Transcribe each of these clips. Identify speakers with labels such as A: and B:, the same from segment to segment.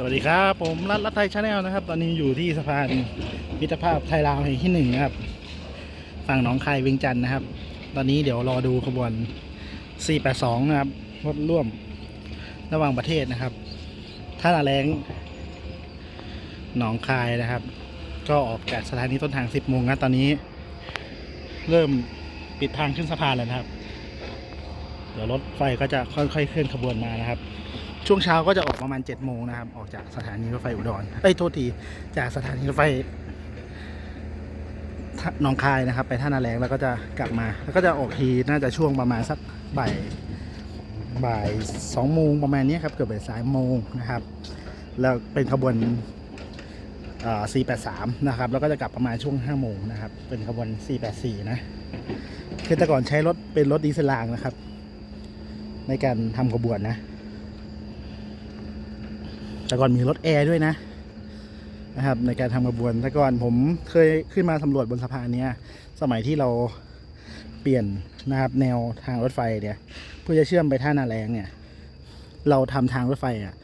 A: สวัสดีครับผมรัฐรัฐไทยชาแนลนะครับ ตอนนี้อยู่ที่สะพานมิตรภาพไทยลาวแห่งที่หนึ่งนะครับ ฝั่งหนองคายเวียงจันทร์นะครับ ตอนนี้เดี๋ยวรอดูขบวน 482 นะครับรถร่วมระหว่างประเทศนะครับ ท่านาแรงหนองคายนะครับ ก็ออกจากสถานีต้นทาง 10โมงนะตอนนี้ เริ่มปิดทางขึ้นสะพานแล้วนะครับ เดี๋ยวรถไฟก็จะค่อยๆเคลื่อนขบวนมานะครับ ช่วงเช้าก็จะออกประมาณ7จ็ดโมงนะครับ ออกจากสถานีรถไฟอุดรเอ้โทษที จากสถานีรถไฟหนองคายนะครับ ไปท่านาแรงแล้วก็จะกลับมา แล้วก็จะออกทีน่าจะช่วงประมาณสักบ่ายบ่ายสองโมงประมาณนี้ครับ เกือบบ่ายสามโมงนะครับ แล้วเป็นขบวน483 นะครับ แล้วก็จะกลับประมาณช่วง5โมงนะครับ เป็นขบวน 484 นะ คือแต่ก่อนใช้รถเป็นรถดีเซลรางนะครับ ในการทำขบวนนะ แต่ก่อนมีรถแอร์ด้วยนะนะครับ ในการทำขบวนแต่ก่อนผมเคยขึ้นมาสำรวจบนสะพานเนี้ยสมัยที่เราเปลี่ยนนะครับแนวทางรถไฟเนี่ยเพื่อจะเชื่อมไปท่านาแรงเนี่ยเราทำทางรถไฟอะ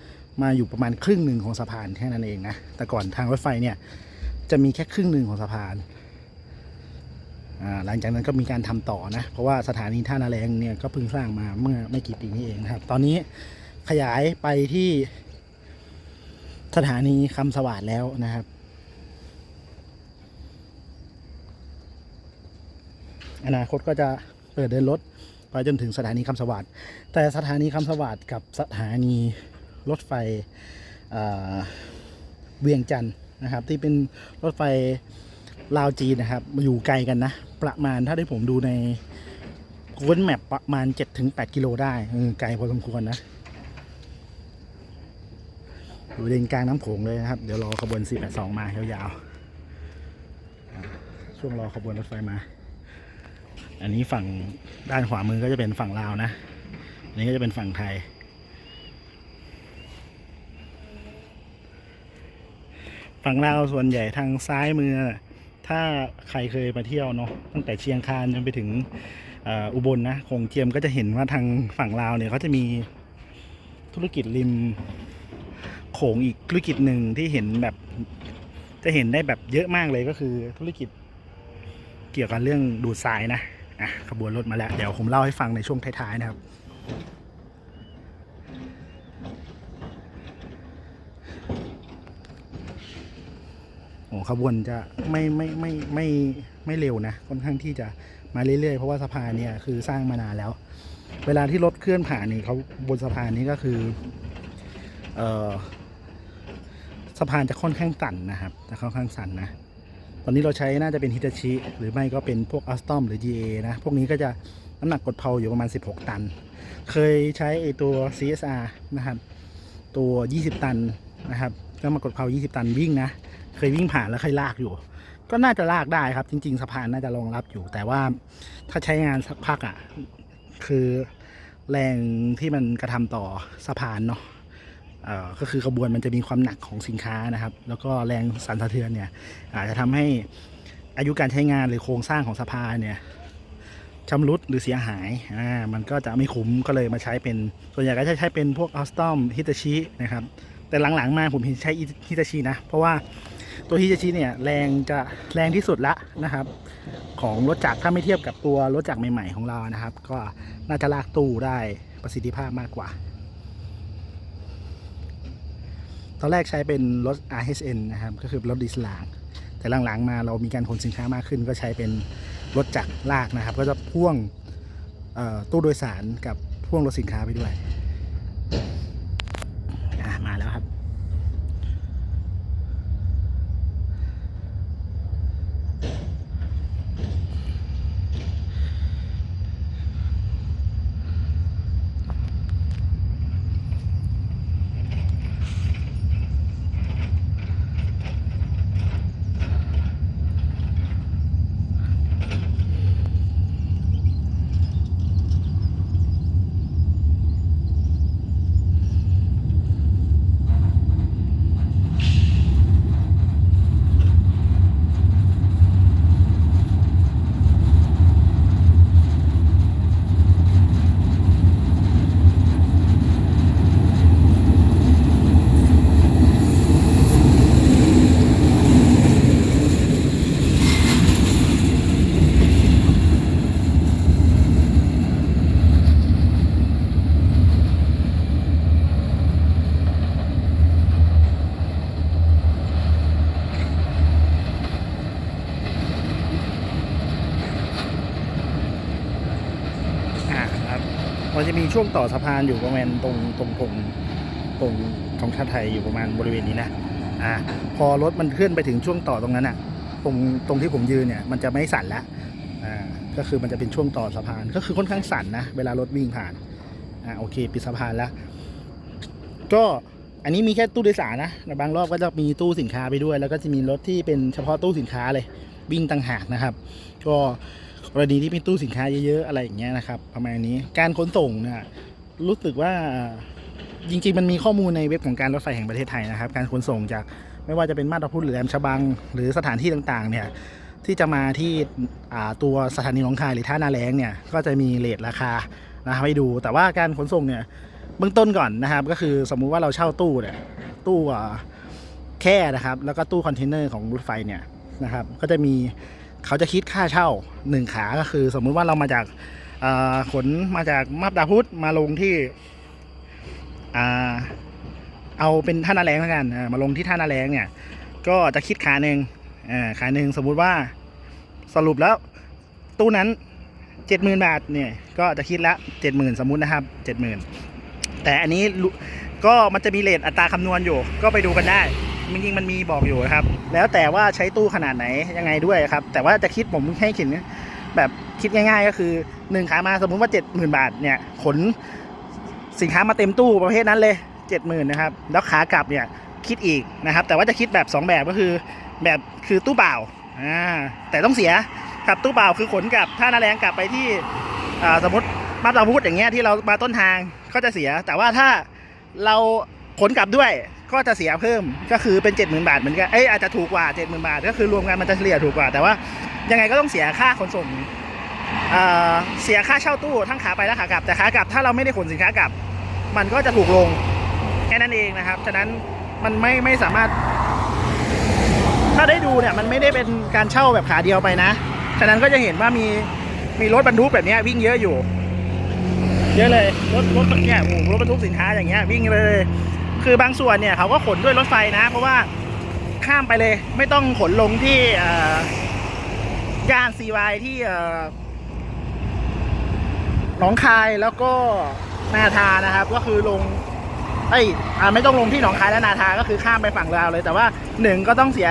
A: มาอยู่ประมาณครึ่งหนึ่งของสะพานแค่นั้นเองนะแต่ก่อนทางรถไฟเนี่ยจะมีแค่ครึ่งหนึ่งของสะพานหลังจากนั้นก็มีการทำต่อนะ เพราะว่าสถานีท่านาแรงเนี่ยก็เพิ่งสร้างมาเมื่อไม่กี่ปีนี้เองนะครับ ตอนนี้ขยายไปที่ สถานีคำสวัสดแล้วนะครับ อนาคตก็จะเปิดเดินรถไปจนถึงสถานีคำสวัสดแต่สถานีคำสวัสดกับสถานีรถไฟเเวียงจันทร์นะครับ ที่เป็นรถไฟลาวจีนนะครับ อยู่ไกลกันนะ ประมาณถ้าได้ผมดูใน Google Map ประมาณ 7-8 กิโลได้ไกลพอสมควรนะ อยู่เลนกลางน้ำโขงเลยนะครับ เดี๋ยวรอขบวน 482 มายาวๆ ช่วงรอขบวนรถไฟมา อันนี้ฝั่งด้านขวามือก็จะเป็นฝั่งลาวนะ อันนี้ก็จะเป็นฝั่งไทย ฝั่งลาวส่วนใหญ่ทางซ้ายมือ ถ้าใครเคยมาเที่ยวเนาะตั้งแต่เชียงคานจนไปถึงอุบลนะคงเจียมก็จะเห็นว่าทางฝั่งลาวเนี่ยเขาจะมีธุรกิจริม โขงอีกธุรกิจหนึ่งที่เห็นแบบจะเห็นได้แบบเยอะมากเลยก็คือธุรกิจเกี่ยวกับเรื่องดูดทรายนะอะขบวนรถมาแล้ว เดี๋ยวผมเล่าให้ฟังในช่วงท้ายๆนะครับ โอ้ขบวนจะไม่ไม่ไม่ไม่ไม่เร็วนะค่อนข้างที่จะมาเรื่อยๆ เพราะว่าสะพานเนี่ยคือสร้างมานานแล้ว เวลาที่รถเคลื่อนผ่านนี่เขาบนสะพานนี้ก็คือ เอ่อ สะพานจะค่อนข้างสั่นนะครับจะค่อนข้างสั่นนะ ตอนนี้เราใช้น่าจะเป็นฮิตาชิ หรือไม่ก็เป็นพวกอัสตอมหรือ GA นะ พวกนี้ก็จะน้ำหนักกดเพลาอยู่ประมาณ 16 ตัน เคยใช้ไอตัว CSR นะครับ ตัว 20 ตันนะครับน้ำหนักดเพลา20 ตันวิ่งนะ เคยวิ่งผ่านแล้วเคยลากอยู่ ก็น่าจะลากได้ครับ จริง ๆสะพานน่าจะรองรับอยู่ แต่ว่าถ้าใช้งานสักพักอะ คือแรงที่มันกระทำต่อสะพานเนาะ ก็คือขบวนมันจะมีความหนักของสินค้านะครับ แล้วก็แรงสั่นสะเทือนเนี่ยอาจจะทำให้อายุการใช้งานหรือโครงสร้างของสะพานเนี่ยชำรุดหรือเสียหายอ่ามันก็จะไม่คุ้มก็เลยมาใช้เป็นส่วนใหญ่ก็จะใช้เป็นพวกอัสตอมฮิตาชินะครับแต่หลังๆมาผมเห็นใช้ฮิตาชินะ เพราะว่าตัวฮิตาชิเนี่ยแรงจะแรงที่สุดละนะครับ ของรถจักรถ้าไม่เทียบกับตัวรถจักรใหม่ๆของเรานะครับ ก็น่าจะลากตู้ได้ประสิทธิภาพมากกว่า ตอนแรกใช้เป็นรถ RHN นะครับ ก็คือรถดีสลางแต่หลังๆมาเรามีการขนสินค้ามากขึ้น ก็ใช้เป็นรถจักรลากนะครับ ก็จะพ่วงตู้โดยสารกับพ่วงรถสินค้าไปด้วย มาแล้วครับ อ ช่วงต่อสะพานอยู่ประมาณตรงตรงตรงตรงทองชาติไทยอยู่ประมาณบริเวณนี้นะอ่าพอรถมันเคลื่อนไปถึงช่วงต่อตรงนั้นอะตรงตรงที่ผมยืนเนี่ยมันจะไม่สั่นละอ่าก็คือมันจะเป็นช่วงต่อสะพานก็คือค่อนข้างสั่นนะเวลารถวิ่งผ่านอ่าโอเคปิดสะพานแล้ว ก็อันนี้มีแค่ตู้โดยสารนะบางรอบก็จะมีตู้สินค้าไปด้วย แล้วก็จะมีรถที่เป็นเฉพาะตู้สินค้าเลยวิ่งต่างหากนะครับ ก็ กรณีที่มีตู้สินค้าเยอะๆอะไรอย่างเงี้ยนะครับ ประมาณนี้การขนส่งเนี่ยรู้สึกว่าจริงๆมันมีข้อมูลในเว็บของการรถไฟแห่งประเทศไทยนะครับ การขนส่งจากไม่ว่าจะเป็นมาตรพุทธหรือแหลมฉบัง หรือสถานที่ต่างๆ เนี่ยที่จะมาที่ตัวสถานีหนองคายหรือท่านาแรงเนี่ยก็จะมีเลทราคานะครับให้ดูแต่ว่าการขนส่งเนี่ยเบื้องต้นก่อนนะครับ ก็คือสมมุติว่าเราเช่าตู้เนี่ยตู้แค่นะครับ แล้วก็ตู้คอนเทนเนอร์ของรถไฟเนี่ยนะครับ ก็จะมี เขาจะคิดค่าเช่าหนึ่งขาก็คือ สมมุติว่าเรามาจากาขนมาจากมาบตาพุธมาลงที่อเอาเป็นท่านาแรงแล้วกันมาลงที่ท่านาแรงเนี่ยก็จะคิดขาหนึ่งขาหนึ่งสมมุติว่าสรุปแล้วตู้นั้นเจ็ดหมื่นบาทเนี่ยก็จะคิดละเจ็ดหมื่นสมมุตินะครับเจ็ดหมื่นแต่อันนี้ก็มันจะมีเลทอัตราคำนวณอยู่ก็ไปดูกันได้ จริงๆมันมีบอกอยู่นะครับ แล้วแต่ว่าใช้ตู้ขนาดไหนยังไงด้วยครับ แต่ว่าจะคิดผมให้เขียนแบบคิดง่าย ๆ ก็คือหนึ่งขามาสมมุติว่าเจ็ดหมื่นบาทเนี่ยขนสินค้ามาเต็มตู้ประเภทนั้นเลยเจ็ดหมื่นนะครับแล้วขากลับเนี่ยคิดอีกนะครับ แต่ว่าจะคิดแบบ 2 แบบก็คือแบบคือตู้เปล่าอ่าแต่ต้องเสียครับตู้เปล่าคือขนกลับถ้านาแรงกลับไปที่อ่าสมมติมาตราพุธอย่างเงี้ยที่เรามาต้นทางก็จะเสีย แต่ว่าถ้าเราขนกลับด้วย ก็จะเสียเพิ่มก็คือเป็น 70,000 บาทเหมือนกันเอ้ยอาจจะถูกกว่า 70,000 บาท ก็คือรวมกันมันจะเฉลี่ยถูกกว่า แต่ว่ายังไงก็ต้องเสียค่าขนส่งอ่าเสียค่าเช่าตู้ทั้งขาไปและขากลับ แต่ขากลับถ้าเราไม่ได้ขนสินค้ากลับ มันก็จะถูกลงแค่นั้นเองนะครับ ฉะนั้นมันไม่ไม่สามารถ ถ้าได้ดูเนี่ยมันไม่ได้เป็นการเช่าแบบขาเดียวไปนะ ฉะนั้นก็จะเห็นว่ามีมีรถบรรทุกแบบเนี้ยวิ่งเยอะอยู่ เยอะเลยรถรถเนี่ยโอ้รถบรรทุกสินค้าอย่างเงี้ยวิ่งเลย คือบางส่วนเนี่ยเขาก็ขนด้วยรถไฟนะ เพราะว่าข้ามไปเลย ไม่ต้องขนลงที่ย่านซีวายที่หนองคายแล้วก็นาทานะครับ ก็คือลงเอ้ยอ่าไม่ต้องลงที่หนองคายและนาทาก็คือข้ามไปฝั่งลาวเลย แต่ว่าหนึ่งก็ต้องเสีย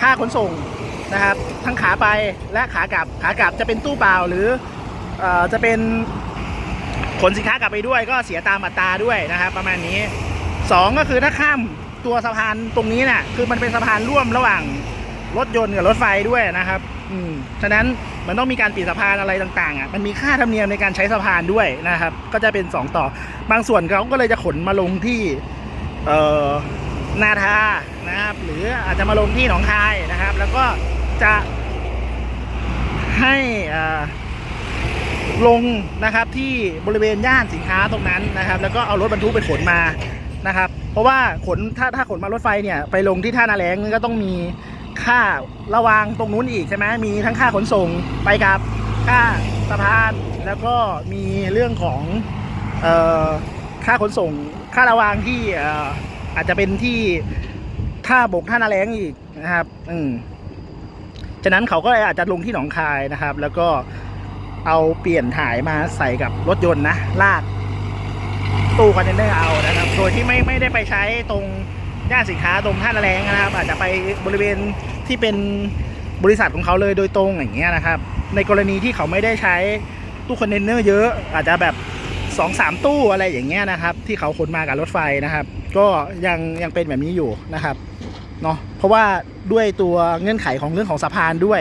A: ค่าขนส่งนะครับ ทั้งขาไปและขากลับขากลับจะเป็นตู้เปล่าหรืออจะเป็นขนสินค้ากลับไปด้วยก็เสียตามอัตราด้วยนะครับ ประมาณนี้ สองก็คือถ้าข้ามตัวสะพานตรงนี้น่ะ คือมันเป็นสะพานร่วมระหว่างรถยนต์กับรถไฟด้วยนะครับ อืมฉะนั้นมันต้องมีการปิดสะพานอะไรต่างๆอะมันมีค่าธรรมเนียมในการใช้สะพานด้วยนะครับ ก็จะเป็น 2 ต่อ บางส่วนเขาก็เลยจะขนมาลงที่เอ่อนาทานะครับ หรืออาจจะมาลงที่หนองคายนะครับ แล้วก็จะให้อ่าลงนะครับที่บริเวณย่านสินค้าตรงนั้นนะครับ แล้วก็เอารถบรรทุกไปขนมา เพราะว่าขนถ้าถ้าขนมารถไฟเนี่ยไปลงที่ท่านาแรงนี่ก็ต้องมีค่าระวางตรงนู้นอีกใช่ไหมมีทั้งค่าขนส่งไปกับค่าสะพานแล้วก็มีเรื่องของเอ่อค่าขนส่งค่าระวางที่อออาจจะเป็นที่ท่าบกท่านาแรงอีกนะครับ อืมฉะนั้นเขาก็อาจจะลงที่หนองคายนะครับ แล้วก็เอาเปลี่ยนถ่ายมาใส่กับรถยนต์นะลาก ตู้คอนเทนเนอร์เอานะครับ โดยที่ไม่ไม่ได้ไปใช้ตรงย่านสินค้าตรงท่าแรงนะครับ อาจจะไปบริเวณที่เป็นบริษัทของเขาเลยโดยตรงอย่างเงี้ยนะครับ ในกรณีที่เขาไม่ได้ใช้ตู้คอนเทนเนอร์เยอะ อาจจะแบบสองสามตู้อะไรอย่างเงี้ยนะครับ ที่เขาขนมากับรถไฟนะครับ ก็ยังยังเป็นแบบนี้อยู่นะครับเนาะเพราะว่าด้วยตัวเงื่อนไขของเรื่องของสะพานด้วย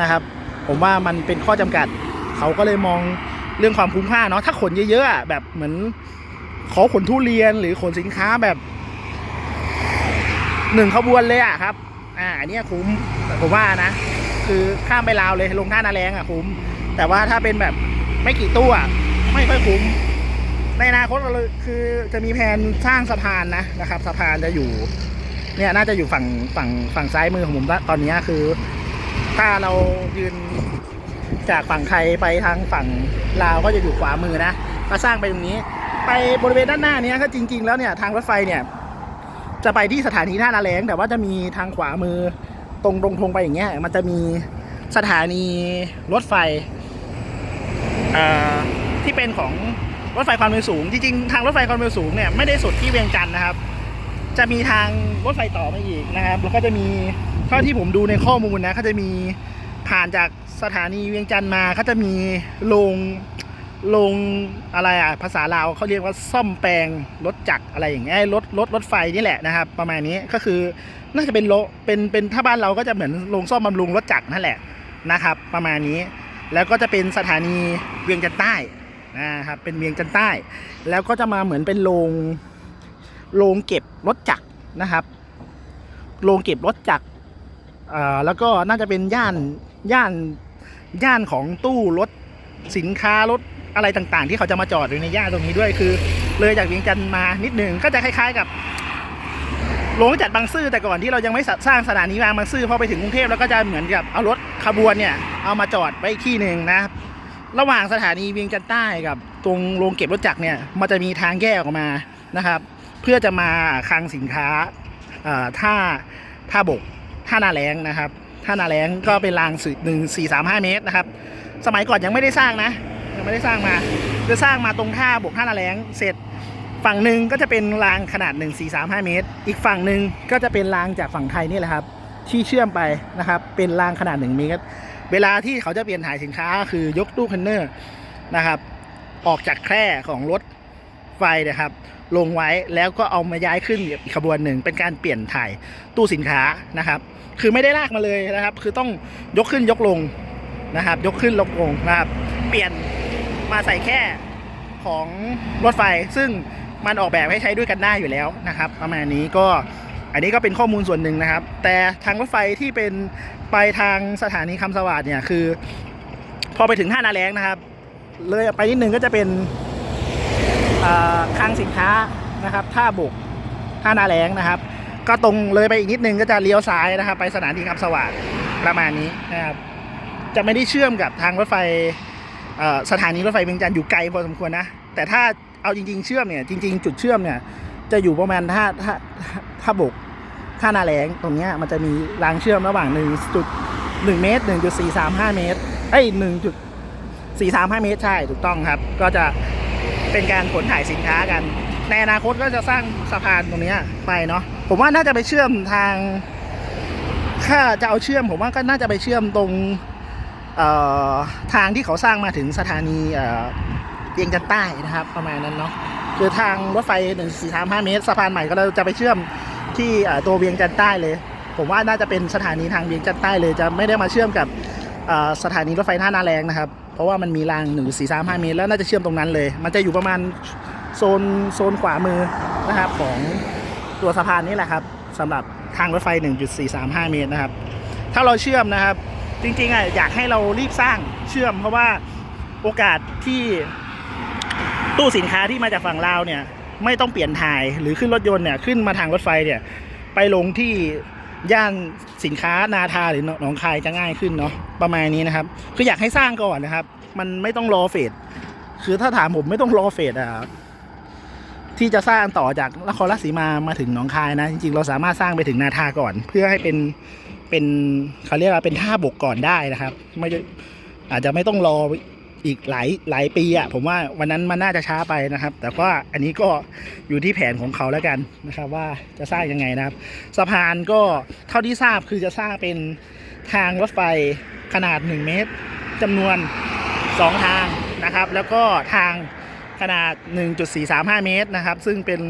A: นะครับ ผมว่ามันเป็นข้อจำกัด เขาก็เลยมองเรื่องความคุ้มค่าเนาะถ้าขนเยอะๆแบบเหมือน ขอขนทุเรียนหรือขนสินค้าแบบหนึ่งขบวนเลยอะครับ อ่าอันเนี้ยคุ้มผมว่านะ คือข้ามไปลาวเลยลงท่านาแรงอะคุ้ม แต่ว่าถ้าเป็นแบบไม่กี่ตู้อะไม่ค่อยคุ้ม ในอนาคตเราคือจะมีแผนสร้างสะพานนะนะครับสะพานจะอยู่ เนี่ยน่าจะอยู่ฝั่งฝั่งฝั่งซ้ายมือของผมตอนนี้คือ ถ้าเรายืนจากฝั่งไทยไปทางฝั่งลาวก็จะอยู่ขวามือนะก็สร้างไปตรงนี้ ไปบริเวณด้านหน้าเนี้ยก็จริง ๆ แล้วเนี่ยทางรถไฟเนี่ย จะไปที่สถานีท่านาแรงแต่ว่าจะมีทางขวามือตรงตรงทงไปอย่างเงี้ยมันจะมีสถานีรถไฟอ่อที่เป็นของรถไฟความเร็วสูง จริงๆ ทางรถไฟความเร็วสูงเนี่ยไม่ได้สุดที่เวียงจันทร์นะครับ จะมีทางรถไฟต่อมาอีกนะครับแล้วก็จะมีเท่าที่ผมดูในข้อมูลนะเขาจะมีผ่านจากสถานีเวียงจันทร์มาเขาจะมีโรง โรงอะไรอะภาษาลาวเขาเรียกว่าซ่อมแปลงรถจักรอะไรอย่างเงี้ยรถรถรถไฟนี่แหละนะครับ ประมาณนี้ก็คือน่าจะเป็นโลเป็นเป็นถ้าบ้านเราก็จะเหมือนโรงซ่อมบำรุงรถจักรนั่นแหละนะครับ ประมาณนี้แล้วก็จะเป็นสถานีเวียงจันใต้นะครับเป็นเวียงจันใต้ แล้วก็จะมาเหมือนเป็นโรงโรงเก็บรถจักรนะครับโรงเก็บรถจักรเอ่อแล้วก็น่าจะเป็นย่านย่านย่านของตู้รถ สินค้ารถอะไรต่างๆ ที่เขาจะมาจอดอยู่ในย่านตรงนี้ด้วยคือ เลยจากเวียงจันทร์มานิดหนึ่งก็จะคล้าย ๆกับโรงจัดบางซื่อแต่ก่อนที่เรายังไม่สร้างสถานีรางบางซื่อพอไปถึงกรุงเทพแล้วก็จะเหมือนกับเอารถขบวนเนี่ยเอามาจอดไว้อีกที่หนึ่งนะระหว่างสถานีเวียงจันทร์ใต้กับ ตรงโรงเก็บรถจักรเนี่ยมันจะมีทางแยกออกมานะครับ เพื่อจะมาคลังสินค้าท่าท่าบกท่านาแรงนะครับท่านาแรงก็เป็นรางสื่อหนึ่งสี่สามห้าเมตรนะครับ สมัยก่อนยังไม่ได้สร้างนะยังไม่ได้สร้างมาจะสร้างมาตรงท่าบกท่านาแรงเสร็จฝั่งหนึ่งก็จะเป็นรางขนาด 1 4 3 5 เมตร อีกฝั่งหนึ่งก็จะเป็นรางจากฝั่งไทยนี่แหละครับ ที่เชื่อมไปนะครับ เป็นรางขนาด 1 เมตร เวลาที่เขาจะเปลี่ยนถ่ายสินค้าคือยกตู้คอนเทนเนอร์นะครับ ออกจากแคร่ของรถไฟนะครับ ลงไว้แล้วก็เอามาย้ายขึ้นอีกขบวนหนึ่งเป็นการเปลี่ยนถ่ายตู้สินค้านะครับ คือไม่ได้ลากมาเลยนะครับ คือต้องยกขึ้นยกลง นะครับ ยกขึ้นลงลงนะครับ เปลี่ยนมาใส่แค่ของรถไฟ ซึ่งมันออกแบบให้ใช้ด้วยกันได้อยู่แล้วนะครับ ประมาณนี้ก็อันนี้ก็เป็นข้อมูลส่วนหนึ่งนะครับ แต่ทางรถไฟที่เป็นไปทางสถานีคำสวัสด์เนี่ยคือ พอไปถึงท่านาแรงนะครับ เลยไปนิดนึงก็จะเป็นอ่าคลังสินค้านะครับท่าบกท่านาแรงนะครับ ก็ตรงเลยไปอีกนิดนึงก็จะเลี้ยวซ้ายนะครับ ไปสถานีคำสวัสด์ประมาณนี้นะครับ จะไม่ได้เชื่อมกับทางรถไฟสถานีรถไฟเวียงจันทร์อยู่ไกลพอสมควรนะ แต่ถ้าเอาจริง ๆ เชื่อมเนี่ยจริง ๆ จุดเชื่อมเนี่ยจะอยู่ประมาณท่าท่าท่าบกท่านาแรงตรงเนี้ยมันจะมีรางเชื่อมระหว่าง1จุด1เมตร1.435เมตรเอ้ย1.435เมตรใช่ถูกต้องครับ ก็จะเป็นการขนถ่ายสินค้ากัน ในอนาคตก็จะสร้างสะพานตรงเนี้ยไปเนาะผมว่าน่าจะไปเชื่อมทางถ้าจะเอาเชื่อมผมว่าก็น่าจะไปเชื่อมตรง ทางที่เขาสร้างมาถึงสถานีเวียงจันใต้นะครับ ประมาณนั้นเนาะคือทางรถไฟ1 4 3 5เมตรสะพานใหม่ก็เราจะไปเชื่อมที่ตัวเวียงจันใต้เลย ผมว่าน่าจะเป็นสถานีทางเวียงจันใต้เลย จะไม่ได้มาเชื่อมกับสถานีรถไฟท่านาแรงนะครับ เพราะว่ามันมีราง1 4 3 5เมตรแล้วน่าจะเชื่อมตรงนั้นเลย มันจะอยู่ประมาณโซนโซนขวามือนะครับของตัวสะพานนี่แหละครับสำหรับทางรถไฟ 1.435 เมตรนะครับ ถ้าเราเชื่อมนะครับ จริงๆอะอยากให้เรารีบสร้างเชื่อม เพราะว่าโอกาสที่ตู้สินค้าที่มาจากฝั่งลาวเนี่ย ไม่ต้องเปลี่ยนถ่ายหรือขึ้นรถยนต์เนี่ยขึ้นมาทางรถไฟเนี่ย ไปลงที่ย่านสินค้านาทาหรือหนองคายจะง่ายขึ้นเนาะประมาณนี้นะครับ คืออยากให้สร้างก่อนนะครับ มันไม่ต้องรอเฟสคือถ้าถามผมไม่ต้องรอเฟสอะที่จะสร้างต่อจากนครราชสีมามาถึงหนองคายนะ จริงๆ เราสามารถสร้างไปถึงนาทาก่อน เพื่อให้เป็น เป็นเขาเรียกว่าเป็นท่าบกก่อนได้นะครับ ไม่อาจจะไม่ต้องรออีกหลายหลายปีอะผมว่าวันนั้นมันน่าจะช้าไปนะครับ แต่ว่าอันนี้ก็อยู่ที่แผนของเขาแล้วกันนะครับ ว่าจะสร้างยังไงนะครับ สะพานก็เท่าที่ทราบคือจะสร้างเป็นทางรถไฟขนาด 1 เมตรจำนวน 2 ทางนะครับ แล้วก็ทางขนาด 1.435 เมตรนะครับ ซึ่งเป็น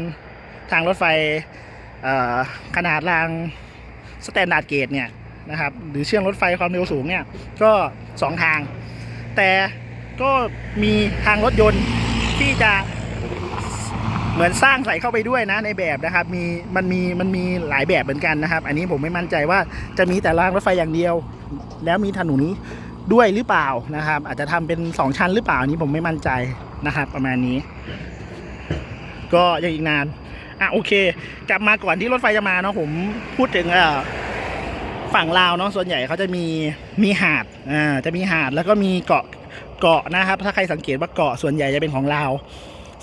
A: ทางรถไฟขนาดราง สแตนดาร์ดเกจเนี่ยนะครับหรือเชื่องรถไฟความเร็วสูงเนี่ยก็ 2 ทาง แต่ก็มีทางรถยนต์ที่จะเหมือนสร้างใส่เข้าไปด้วยนะในแบบนะครับมีมันมีมันมีหลายแบบเหมือนกันนะครับ อันนี้ผมไม่มั่นใจว่าจะมีแต่รางรถไฟอย่างเดียว แล้วมีถนนด้วยหรือเปล่านะครับ อาจจะทำเป็น 2 ชั้นหรือเปล่าอันนี้ผมไม่มั่นใจนะครับ ประมาณนี้ ก็ยังอีกนาน อะโอเค กลับมาก่อนที่รถไฟจะมาเนาะผมพูดถึงเอ่อฝั่งลาวเนาะส่วนใหญ่เขาจะมีมีหาดอ่าจะมีหาดแล้วก็มีเกาะเกาะนะครับ ถ้าใครสังเกตว่าเกาะส่วนใหญ่จะเป็นของลาว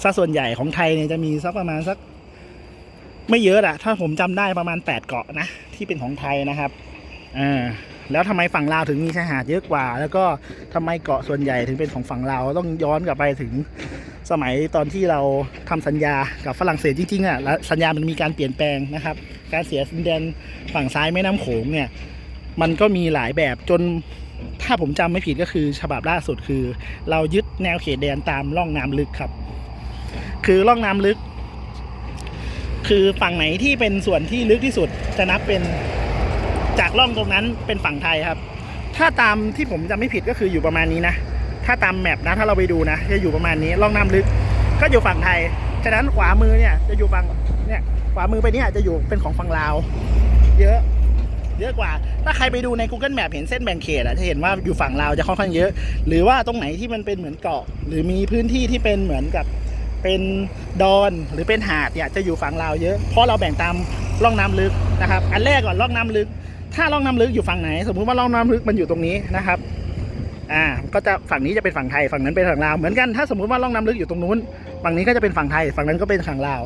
A: ซะส่วนใหญ่ของไทยเนี่ยจะมีสักประมาณสัก ไม่เยอะอะถ้าผมจำได้ประมาณแปดเกาะนะที่เป็นของไทยนะครับอ่า แล้วทำไมฝั่งลาวถึงมีชายหาดเยอะกว่า แล้วก็ทำไมเกาะส่วนใหญ่ถึงเป็นของฝั่งลาวต้องย้อนกลับไปถึงสมัยตอนที่เราทำสัญญากับฝรั่งเศสจริงๆอะแล้วสัญญามันมีการเปลี่ยนแปลงนะครับ การเสียดินแดนฝั่งซ้ายแม่น้ำโขงเนี่ยมันก็มีหลายแบบจนถ้าผมจำไม่ผิดก็คือฉบับล่าสุดคือ เรายึดแนวเขตแดนตามร่องน้ำลึกครับ คือร่องน้ำลึก คือฝั่งไหนที่เป็นส่วนที่ลึกที่สุดจะนับเป็น จากร่องตรงนั้นเป็นฝั่งไทยครับ ถ้าตามที่ผมจำไม่ผิดก็คืออยู่ประมาณนี้นะ ถ้าตามแมปนะถ้าเราไปดูนะจะอยู่ประมาณนี้ร่องน้ำลึกก็อยู่ฝั่งไทย ฉะนั้นขวามือเนี่ยจะอยู่ฝั่งเนี่ยขวามือไปเนี่ยจะอยู่เป็นของฝั่งลาว เยอะ เยอะกว่า ถ้าใครไปดูใน Google Map เห็นเส้นแบ่งเขตอะจะเห็นว่าอยู่ฝั่งลาวจะค่อนข้างเยอะ หรือว่าตรงไหนที่มันเป็นเหมือนเกาะ หรือมีพื้นที่ที่เป็นเหมือนกับเป็นดอนหรือเป็นหาดเนี่ยจะอยู่ฝั่งลาวเยอะ เพราะเราแบ่งตามร่องน้ำลึกนะครับ อันแรกก่อนร่องน้ำลึก ถ้าร่องน้ำลึกอยู่ฝั่งไหน สมมุติว่าร่องน้ำลึกมันอยู่ตรงนี้นะครับ อ่า ก็จะฝั่งนี้จะเป็นฝั่งไทย ฝั่งนั้นเป็นฝั่งลาว เหมือนกัน ถ้าสมมุติว่าร่องน้ำลึกอยู่ตรงนู้น ฝั่งนี้ก็จะเป็นฝั่งไทย ฝั่งนั้นก็เป็นฝั่งลาว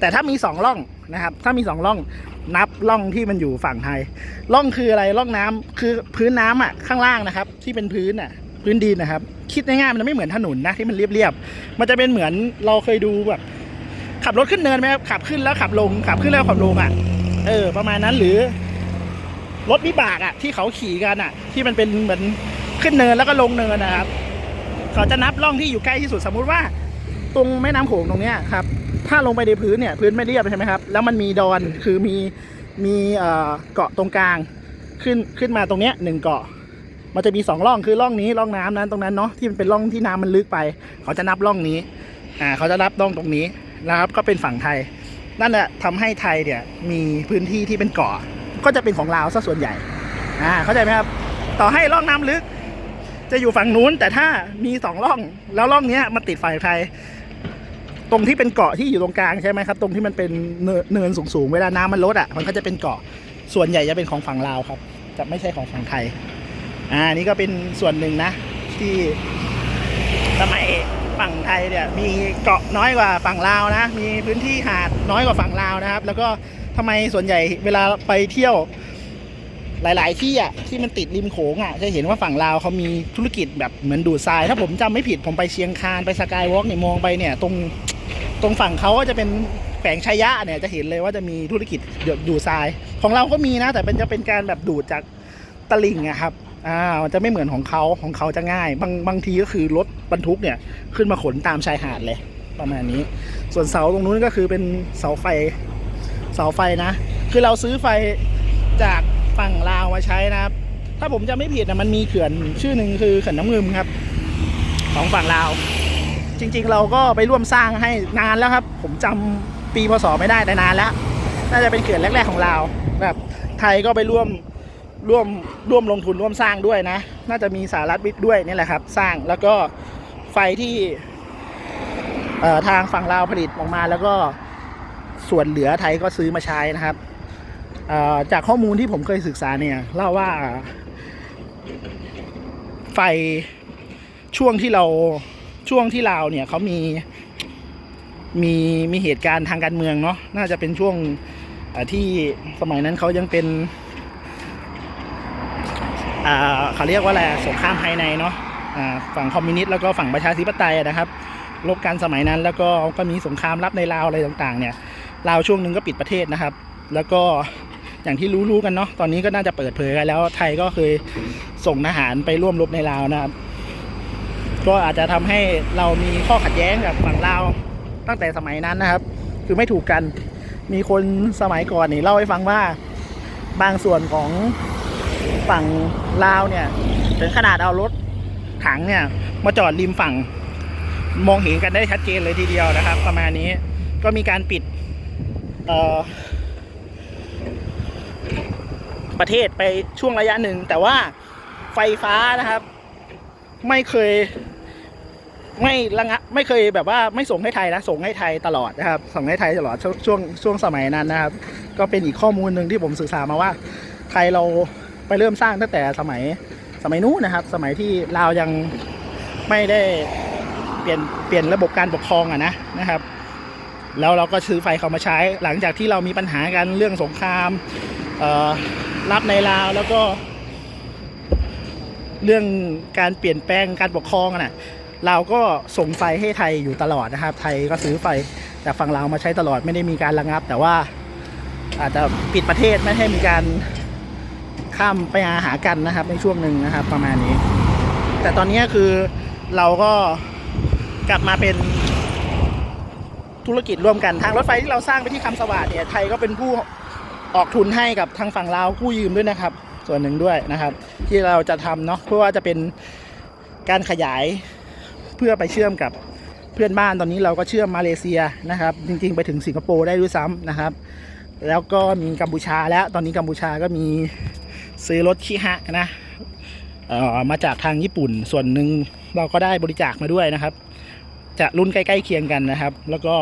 A: แต่ถ้ามีสองร่องนะครับ ถ้ามีสองร่อง นับร่องที่มันอยู่ฝั่งไทย ร่องคืออะไร ร่องน้ำคือพื้นน้ำอะ ข้างล่างนะครับ ที่เป็นพื้นอะ พื้นดินนะครับ คิดง่ายๆมันจะไม่เหมือนถนนนะที่มันเรียบๆ มันจะเป็นเหมือนเราเคยดูแบบขับรถขึ้นเนินไหมครับ ขับขึ้นแล้วขับลง ขับขึ้นแล้วขับลงอะ เออ ประมาณนั้นหรือ รถวิบากอะที่เขาขี่กันอะ ที่มันเป็นเหมือนขึ้นเนินแล้วก็ลงเนินนะครับ เขาจะนับร่องที่อยู่ใกล้ที่สุดสมมุติว่า ตรงแม่น้ำโขงตรงเนี้ยครับ ถ้าลงไปในพื้นเนี่ยพื้นไม่เรียบใช่ไหมครับ แล้วมันมีดอนคือมีมีเอ่อเกาะตรงกลางขึ้นขึ้นมาตรงเนี้ยหนึ่งเกาะมันจะมีสองร่องคือร่องนี้ร่องน้ำนั้นตรงนั้นเนาะที่มันเป็นร่องที่น้ำมันลึกไป เขาจะนับร่องนี้อ่าเขาจะนับร่องตรงนี้นะครับก็เป็นฝั่งไทย นั่นแหละทำให้ไทยเนี่ยมีพื้นที่ที่เป็นเกาะ ก็จะเป็นของลาวซะส่วนใหญ่อ่าเข้าใจไหมครับ ต่อให้ร่องน้ำลึก จะอยู่ฝั่งนู้น แต่ถ้ามีสองร่องแล้วร่องเนี้ยมันติดฝั่งไทย ตรงที่เป็นเกาะที่อยู่ตรงกลางใช่ไหมครับ ตรงที่มันเป็นเนินสูงๆเวลาน้ำมันลดอะมันก็จะเป็นเกาะส่วนใหญ่จะเป็นของฝั่งลาวครับ จะไม่ใช่ของฝั่งไทยอ่านี่ก็เป็นส่วนหนึ่งนะ ที่สมัยฝั่งไทยเนี่ยมีเกาะน้อยกว่าฝั่งลาวนะ มีพื้นที่หาดน้อยกว่าฝั่งลาวนะครับ แล้วก็ ทำไมส่วนใหญ่เวลาไปเที่ยวหลาย ๆ ที่อะที่มันติดริมโขงอะจะเห็นว่าฝั่งลาวเขามีธุรกิจแบบเหมือนดูดทราย ถ้าผมจำไม่ผิดผมไปเชียงคานไปสกายวอล์กเนี่ยมองไปเนี่ยตรงตรงฝั่งเขาก็จะเป็นแฝงชายะเนี่ยจะเห็นเลยว่าจะมีธุรกิจดูดทราย ของเราก็มีนะ แต่เป็นจะเป็นการแบบดูดจากตลิ่งอะครับอ่ามันจะไม่เหมือนของเขาของเขาจะง่าย บางบางทีก็คือรถบรรทุกเนี่ยขึ้นมาขนตามชายหาดเลย ประมาณนี้ ส่วนเสาตรงนู้นก็คือเป็นเสาไฟ เสาไฟนะ คือเราซื้อไฟจากฝั่งลาวมาใช้นะครับ ถ้าผมจะไม่ผิดนะมันมีเขื่อนชื่อหนึ่งคือเขื่อนน้ำงิมครับ ของฝั่งลาว จริง ๆ เราก็ไปร่วมสร้างให้นานแล้วครับ ผมจำปีพศไม่ได้แต่นานแล้ว น่าจะเป็นเขื่อนแรก ๆของลาวแบบไทยก็ไปร่วมร่วมร่วมลงทุนร่วมสร้างด้วยนะ น่าจะมีสหรัฐวิทย์ด้วยนี่แหละครับ สร้างแล้วก็ไฟที่ทางฝั่งลาวผลิตออกมาแล้วก็ ส่วนเหลือไทยก็ซื้อมาใช้นะครับ จากข้อมูลที่ผมเคยศึกษาเนี่ยเล่าว่าไฟช่วงที่เราช่วงที่ลาวเนี่ยเขามีมีมีเหตุการณ์ทางการเมืองเนาะน่าจะเป็นช่วงที่สมัยนั้นเขายังเป็นเขาเรียกว่าอะไรสงครามภายในเนาะฝั่งคอมมิวนิสต์แล้วก็ฝั่งประชาธิปไตยนะครับรบกันสมัยนั้นแล้วก็ก็มีสงครามรับในลาวอะไรต่างๆ เนี่ย ลาวช่วงหนึ่งก็ปิดประเทศนะครับ แล้วก็อย่างที่รู้ๆกันเนาะตอนนี้ก็น่าจะเปิดเผยกันแล้ว ไทยก็เคยส่งทหารไปร่วมรบในลาวนะครับ ก็อาจจะทำให้เรามีข้อขัดแย้งกับฝั่งลาวตั้งแต่สมัยนั้นนะครับ คือไม่ถูกกันมีคนสมัยก่อนนี่เล่าให้ฟังว่าบางส่วนของฝั่งลาวเนี่ยถึงขนาดเอารถถังเนี่ยมาจอดริมฝั่งมองเห็นกันได้ชัดเจนเลยทีเดียวนะครับ ประมาณนี้ก็มีการปิด ประเทศไปช่วงระยะหนึ่ง แต่ว่าไฟฟ้านะครับ ไม่เคยไม่ระงับไม่เคยแบบว่าไม่ส่งให้ไทยนะส่งให้ไทยตลอดนะครับ ส่งให้ไทยตลอดช่วงช่วงช่วงสมัยนั้นนะครับ ก็เป็นอีกข้อมูลหนึ่งที่ผมศึกษามาว่า ไทยเราไปเริ่มสร้างตั้งแต่สมัยสมัยนู้นนะครับ สมัยที่ลาวยังไม่ได้เปลี่ยนเปลี่ยนระบบการปกครองอะนะนะครับ แล้วเราก็ซื้อไฟเขามาใช้ หลังจากที่เรามีปัญหากันเรื่องสงครามรับในลาวแล้วก็ เรื่องการเปลี่ยนแปลงการปกครองอะนะเราก็ส่งไฟให้ไทยอยู่ตลอดนะครับ ไทยก็ซื้อไฟจากฝั่งเราวมาใช้ตลอดไม่ได้มีการระงับ แต่ว่าอาจจะปิดประเทศไม่ให้มีการข้ามไปหาหากันนะครับ ในช่วงหนึ่งนะครับ ประมาณนี้ แต่ตอนนี้คือเราก็กลับมาเป็น ธุรกิจร่วมกันทางรถไฟที่เราสร้างไปที่คำสวัสดิ์เนี่ยไทยก็เป็นผู้ออกทุนให้กับทางฝั่งลาวกู้ยืมด้วยนะครับ ส่วนหนึ่งด้วยนะครับ ที่เราจะทำเนาะเพื่อว่าจะเป็นการขยายเพื่อไปเชื่อมกับเพื่อนบ้านตอนนี้เราก็เชื่อมมาเลเซียนะครับ จริงๆ ไปถึงสิงคโปร์ได้ด้วยซ้ำนะครับ แล้วก็มีกัมพูชาแล้วตอนนี้กัมพูชาก็มีซื้อรถชิฮะนะเออมาจากทางญี่ปุ่นส่วนหนึ่งเราก็ได้บริจาคมาด้วยนะครับ จะรุ่นใกล้ๆเคียงกันนะครับ แล้วก็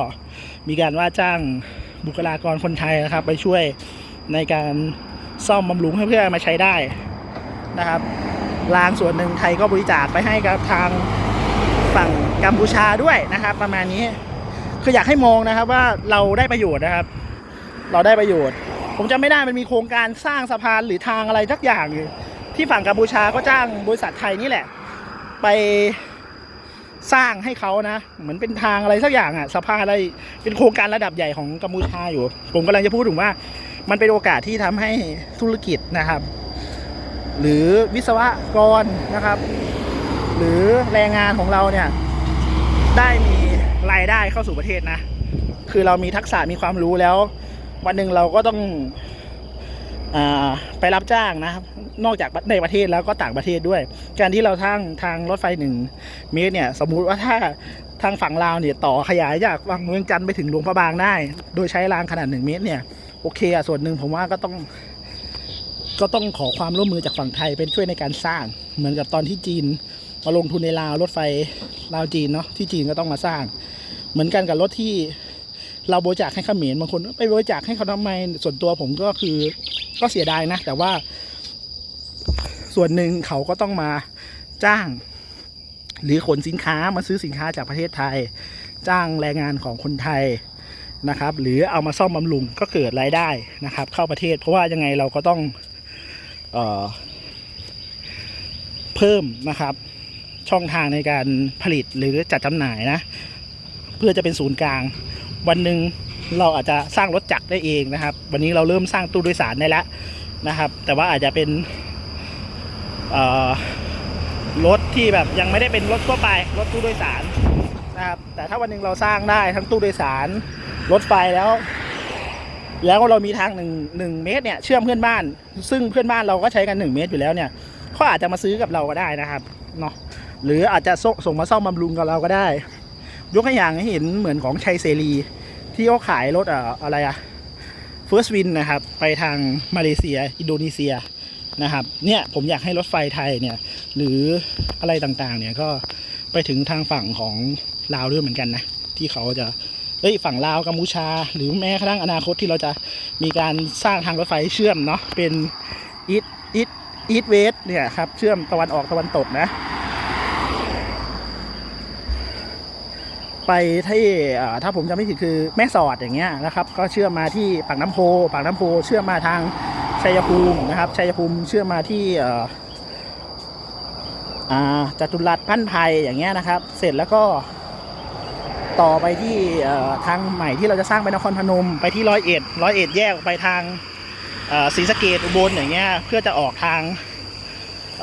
A: มีการว่าจ้างบุคลากรคนไทยนะครับ ไปช่วยในการซ่อมบำรุงให้เพื่อมาใช้ได้นะครับรางส่วนหนึ่งไทยก็บริจาคไปให้กับทางฝั่งกัมพูชาด้วยนะครับ ประมาณนี้คืออยากให้มองนะครับว่าเราได้ประโยชน์นะครับ เราได้ประโยชน์ ผมจำไม่ได้มันมีโครงการสร้างสะพานหรือทางอะไรสักอย่างที่ฝั่งกัมพูชาก็จ้างบริษัทไทยนี่แหละ ไป สร้างให้เขานะ เหมือนเป็นทางอะไรสักอย่างอะสะพาอะไรเป็นโครงการระดับใหญ่ของกัมพูชาอยู่ ผมกำลังจะพูดถึงว่า มันเป็นโอกาสที่ทำให้ธุรกิจนะครับ หรือวิศวกรนะครับ หรือแรงงานของเราเนี่ย ได้มีรายได้เข้าสู่ประเทศนะ คือเรามีทักษะมีความรู้แล้ว วันหนึ่งเราก็ต้อง ไปรับจ้างนะครับ นอกจากในประเทศแล้วก็ต่างประเทศด้วย การที่เราทางทางรถไฟหนึ่งเมตรเนี่ย สมมุติว่าถ้าทางฝั่งลาวเนี่ยต่อขยายจากวังเวียงจันทร์ไปถึงหลวงพระบางได้ โดยใช้รางขนาดหนึ่งเมตรเนี่ยโอเคอะส่วนหนึ่งผมว่าก็ต้อง ก็ต้องขอความร่วมมือจากฝั่งไทยเป็นช่วยในการสร้าง เหมือนกับตอนที่จีนมาลงทุนในลาวรถไฟลาวจีนเนาะที่จีนก็ต้องมาสร้าง เหมือนกันกับรถที่เราบริจาคให้เขมรบางคนไปบริจาคให้เขาทำไมส่วนตัวผมก็คือ ก็เสียดายนะ แต่ว่าส่วนหนึ่งเขาก็ต้องมาจ้าง หรือขนสินค้ามาซื้อสินค้าจากประเทศไทย จ้างแรงงานของคนไทยนะครับ หรือเอามาซ่อมบำรุงก็เกิดรายได้นะครับ เข้าประเทศเพราะว่ายังไงเราก็ต้องเออเพิ่มนะครับ ช่องทางในการผลิตหรือจัดจำหน่ายนะ เพื่อจะเป็นศูนย์กลาง วันหนึ่ง เราอาจจะสร้างรถจักรได้เองนะครับ วันนี้เราเริ่มสร้างตู้โดยสารได้แล้วนะครับ แต่ว่าอาจจะเป็นรถที่แบบยังไม่ได้เป็นรถทั่วไปรถตู้โดยสารนะครับ แต่ถ้าวันหนึ่งเราสร้างได้ทั้งตู้โดยสารรถไฟแล้ว แล้วเรามีทางหนึ่งหนึ่งเมตรเนี่ยเชื่อมเพื่อนบ้าน ซึ่งเพื่อนบ้านเราก็ใช้กันหนึ่งเมตรอยู่แล้วเนี่ยเขาอาจจะมาซื้อกับเราก็ได้นะครับเนาะหรืออาจจะส่งส่งมาซ่อมบำรุงกับเราก็ได้ ยกตัวอย่างให้เห็นเหมือนของชัยเสรี ที่เขาขายรถอะอะไรอะ First Win นะครับ ไปทางมาเลเซีย อินโดนีเซียนะครับ เนี่ยผมอยากให้รถไฟไทยเนี่ย หรืออะไรต่างๆ เนี่ยก็ไปถึงทางฝั่งของลาวด้วยเหมือนกันนะ ที่เขาจะเอ้ยฝั่งลาวกัมพูชา หรือแม้กระทั่งอนาคตที่เราจะมีการสร้างทางรถไฟเชื่อมเนาะเป็นอีทอีทอีทเวสเนี่ยครับเชื่อมตะวันออกตะวันตกนะ ไปที่ถ้าผมจำไม่ผิดคือแม่สอดอย่างเงี้ยนะครับ ก็เชื่อมมาที่ปากน้ำโพปากน้ำโพเชื่อมมาทางชัยภูมินะครับชัยภูมิเชื่อมมาที่อ่าจตุรัสพันไพยอย่างเงี้ยนะครับ เสร็จแล้วก็ต่อไปที่ทางใหม่ที่เราจะสร้างไปนครพนม ไปที่ร้อยเอ็ดร้อยเอ็ดแยกไปทางศรีสะเกดอุบลอย่างเงี้ยเพื่อจะออกทาง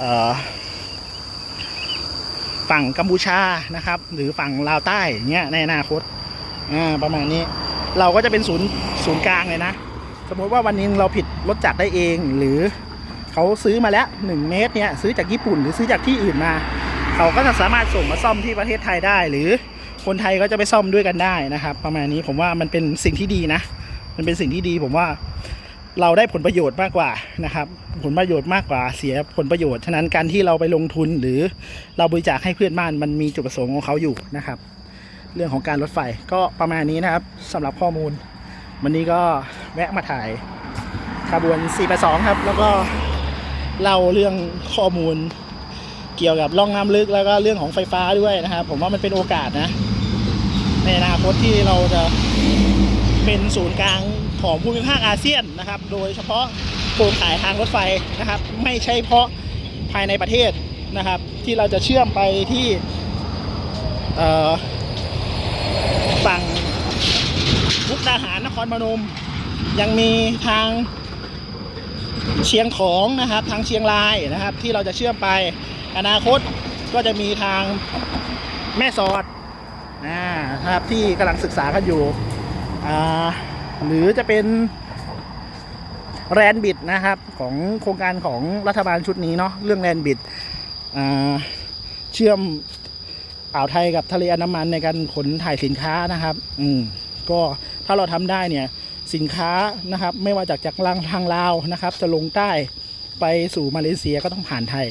A: อ่อ ฝั่งกัมพูชานะครับ หรือฝั่งลาวใต้เงี้ยในอนาคตอ่าประมาณนี้ เราก็จะเป็นศูนย์ศูนย์กลางเลยนะ สมมติว่าวันหนึงเราผิดรถจักรได้เอง หรือเขาซื้อมาแล้วหนึ่งเมตรเนี่ยซื้อจากญี่ปุ่นหรือซื้อจากที่อื่นมา เขาก็จะสามารถส่งมาซ่อมที่ประเทศไทยได้ หรือคนไทยก็จะไปซ่อมด้วยกันได้นะครับ ประมาณนี้ผมว่ามันเป็นสิ่งที่ดีนะ มันเป็นสิ่งที่ดีผมว่า เราได้ผลประโยชน์มากกว่านะครับ ผลประโยชน์มากกว่าเสียผลประโยชน์ฉะนั้นการที่เราไปลงทุนหรือเราบริจาคให้เพื่อนบ้านมันมีจุดประสงค์ของเขาอยู่นะครับ เรื่องของการรถไฟก็ประมาณนี้นะครับสำหรับข้อมูล วันนี้ก็แวะมาถ่ายขบวน482ครับ แล้วก็เล่าเรื่องข้อมูลเกี่ยวกับล่องน้ำลึกแล้วก็เรื่องของไฟฟ้าด้วยนะครับ ผมว่ามันเป็นโอกาสนะ ในอนาคตที่เราจะเป็นศูนย์กลาง ของภูมิภาคอาเซียนนะครับ โดยเฉพาะโครงข่ายทางรถไฟนะครับ ไม่ใช่เพราะภายในประเทศนะครับ ที่เราจะเชื่อมไปที่ฝั่งมุกดาหารนครพนม ยังมีทางเชียงของนะครับ ทางเชียงรายนะครับ ที่เราจะเชื่อมไปอนาคตก็จะมีทางแม่สอดนะครับที่กำลังศึกษากันอยู่อ่า หรือจะเป็นแรนบิดนะครับของโครงการของรัฐบาลชุดนี้เนาะเรื่องแรนบิดเชื่อมอ่าวไทยกับทะเลอันดามันในการขนถ่ายสินค้านะครับ อืมก็ถ้าเราทำได้เนี่ยสินค้านะครับ ไม่ว่าจากจากลังทางลาวนะครับ จะลงใต้ไปสู่มาเลเซียก็ต้องผ่านไทย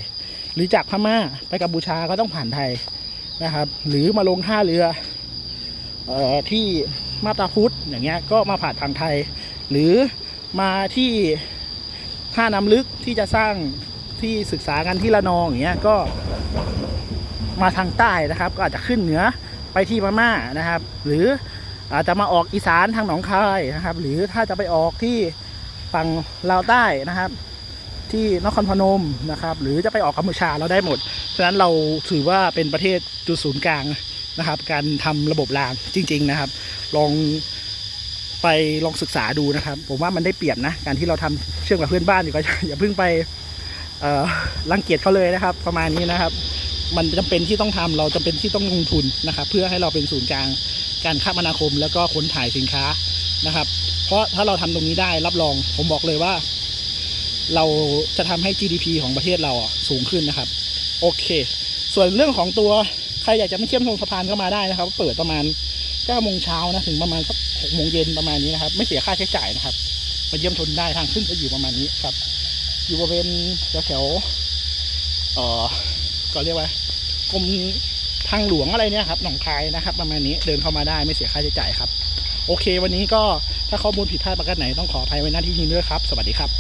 A: หรือจากพม่าไปกัมพูชาก็ต้องผ่านไทยนะครับ หรือมาลงท่าเรือออที่ มาตาพุธอย่างเงี้ยก็มาผ่านทางไทย หรือมาที่ท่าน้ำลึกที่จะสร้างที่ศึกษากันที่ละนองอย่างเงี้ยก็มาทางใต้นะครับ ก็อาจจะขึ้นเหนือไปที่พม่านะครับ หรืออาจจะมาออกอีสานทางหนองคายนะครับ หรือถ้าจะไปออกที่ฝั่งลาวใต้นะครับ ที่นครพนมนะครับ หรือจะไปออกกัมพูชาเราได้หมดฉะนั้นเราถือว่าเป็นประเทศจุดศูนย์กลาง นะครับ การทำระบบรางจริง ๆนะครับ ลองไปลองศึกษาดูนะครับ ผมว่ามันได้เปรียบนะ การที่เราทำเชื่อมกับเพื่อนบ้านอยู่ก็อย่าเพิ่งไปรังเกียจเขาเลยนะครับ ประมาณนี้นะครับ มันจำเป็นที่ต้องทำเราจำเป็นที่ต้องลงทุนนะครับ เพื่อให้เราเป็นศูนย์กลางการคมนาคม แล้วก็ขนถ่ายสินค้านะครับ เพราะถ้าเราทำตรงนี้ได้รับรอง ผมบอกเลยว่า เราจะทำให้ GDP ของประเทศเราสูงขึ้นนะครับ โอเค ส่วนเรื่องของตัว ครอยากจะไม่เชื่อมตรงสะพานก็มาได้นะครับ เปิดประมาณ9โมงเช้านะถึงประมาณสัก6โมงเย็นประมาณนี้นะครับ ไม่เสียค่าใช้จ่ายนะครับมาเยี่ยมชนได้ทางขึ้นจะอยู่ประมาณนี้ครับ อยู่บริเวณแถวเอ่อก็เรียกว่ากรมทางหลวงอะไรเนี่ยครับหนองคายนะครับ ประมาณนี้เดินเข้ามาได้ไม่เสียค่าใช้จ่ายครับ โอเค วันนี้ก็ถ้าข้อมูลผิดพลาดประการไหนต้องขออภัยไว้หน้าที่นี้ด้วยครับ สวัสดีครับ